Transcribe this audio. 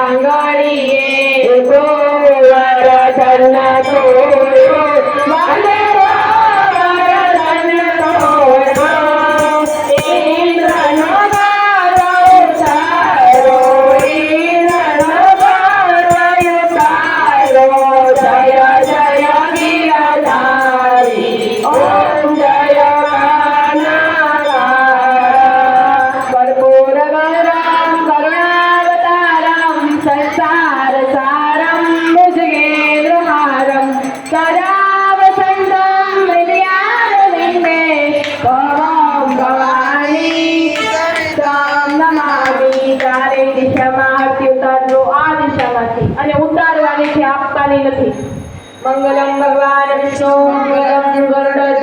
ಅಂಗಡಿಯೇ નથી મંગલમ ભગવાન વિષ્ણુ મંગલમ ગરુડ